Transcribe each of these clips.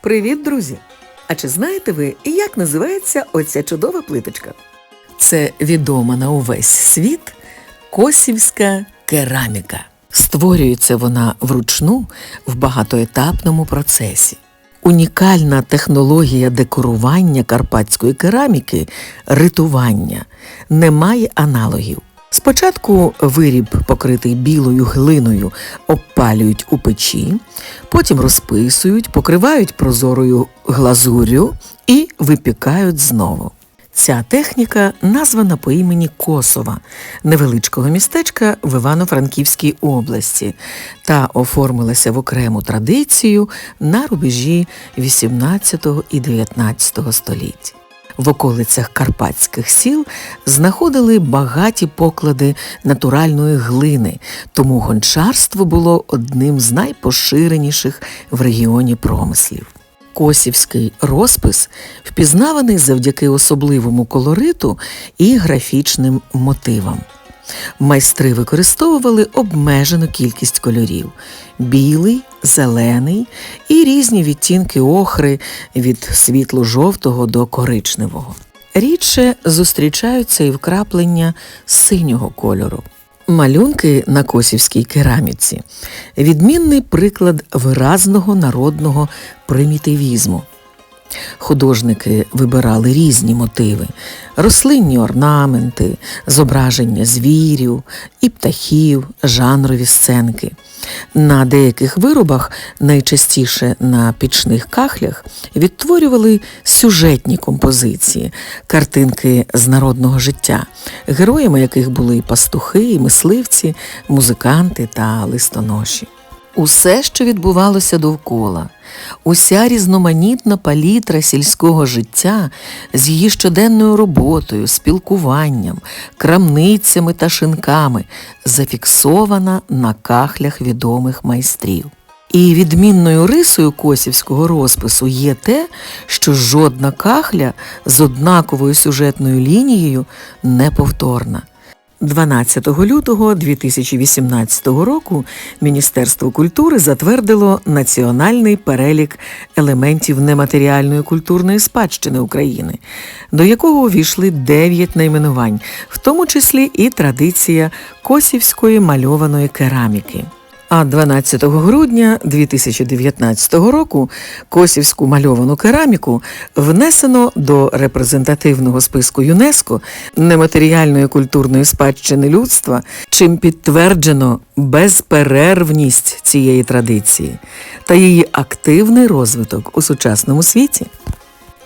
Привіт, друзі! А чи знаєте ви, як називається оця чудова плиточка? Це відома на увесь світ косівська кераміка. Створюється вона вручну в багатоетапному процесі. Унікальна технологія декорування карпатської кераміки ритування не має аналогів. Спочатку виріб, покритий білою глиною, обпалюють у печі, потім розписують, покривають прозорою глазур'ю і випікають знову. Ця техніка названа по імені Косова, невеличкого містечка в Івано-Франківській області, та оформилася в окрему традицію на рубежі 18 і 19 століть. В околицях карпатських сіл знаходили багаті поклади натуральної глини, тому гончарство було одним з найпоширеніших в регіоні промислів. Косівський розпис впізнаваний завдяки особливому колориту і графічним мотивам. Майстри використовували обмежену кількість кольорів білий, зелений і різні відтінки охри від світло-жовтого до коричневого. Рідше зустрічаються і вкраплення синього кольору. Малюнки на косівській кераміці відмінний приклад виразного народного примітивізму. Художники вибирали різні мотиви: рослинні орнаменти, зображення звірів і птахів, жанрові сценки. На деяких виробах, найчастіше на пічних кахлях, відтворювали сюжетні композиції, картинки з народного життя, героями яких були пастухи, мисливці, музиканти та листоноші. Усе, що відбувалося довкола, уся різноманітна палітра сільського життя з її щоденною роботою, спілкуванням, крамницями та шинками зафіксована на кахлях відомих майстрів. І відмінною рисою косівського розпису є те, що жодна кахля з однаковою сюжетною лінією неповторна. 12 лютого 2018 року Міністерство культури затвердило національний перелік елементів нематеріальної культурної спадщини України, до якого увійшли 9 найменувань, в тому числі і традиція косівської мальованої кераміки. А 12 грудня 2019 року косівську мальовану кераміку внесено до репрезентативного списку ЮНЕСКО нематеріальної культурної спадщини людства, чим підтверджено безперервність цієї традиції та її активний розвиток у сучасному світі.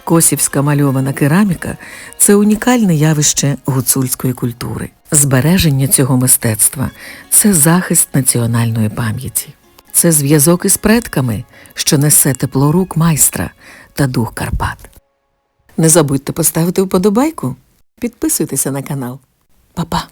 Косівська мальована кераміка це унікальне явище гуцульської культури. Збереження цього мистецтва це захист національної пам'яті. Це зв'язок із предками, що несе тепло рук майстра та дух Карпат. Не забудьте поставити вподобайку, підписуйтеся на канал. Па-па!